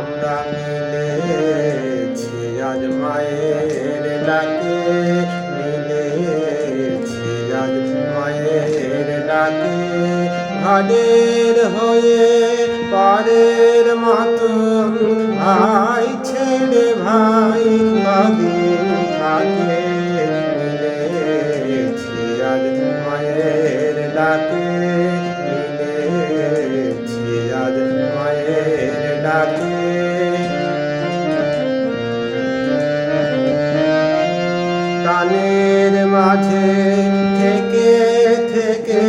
আমরা মিলেছি আজ মায়ের ডাকে, মিলেছি আজ মায়ের ডাকে। ভাদের হয়ে পারের মতো ভাই ছেড়ে ভাই কদিন কানের মাঝে থেকে থেকে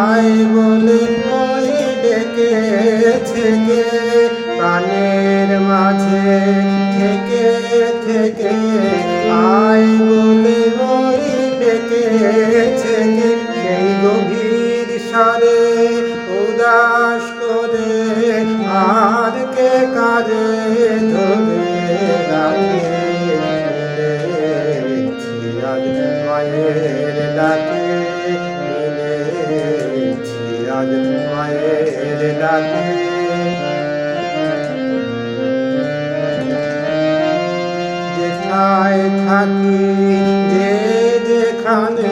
আয় বলে ডেকে, থেকে কানের মাঝে থেকে থেকে আয় বলে ডেকে, থেকে সেই গভীর সারে উদাস করে আর কে কাজে ধরে ডাকে মিলেছি আজ মায়ের ডাকে। যেথায় থাকি, যে যেখানে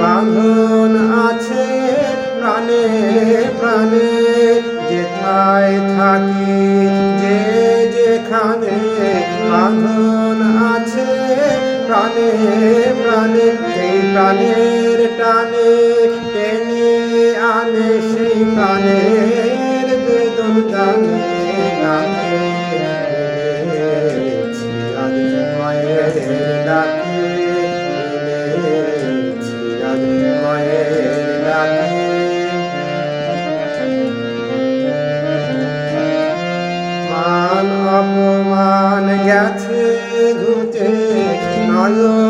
বাঁধন আছে, প্রাণে প্রাণে, যেথায় থাকি, যে যেখানে বাঁধন আছে, প্রাণে প্রাণে প্রাণের টানে টেনে আনে সেই প্রাণের বেদন ডাকে মান অপমান গেছে নয়নের জল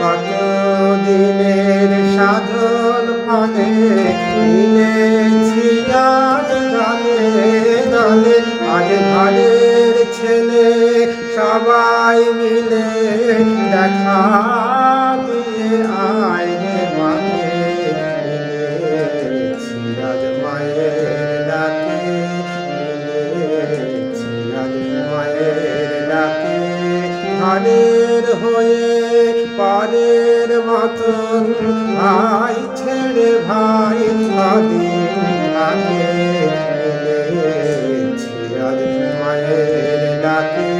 কত দিনের সাধন ফলে? মিলেছি আজ গানে আজ ছেলে সবাই মিলে দেখা ধানের হয়ে পানের মতন আই ছেড়ে ভাই তাদের মায়ের ডাকে।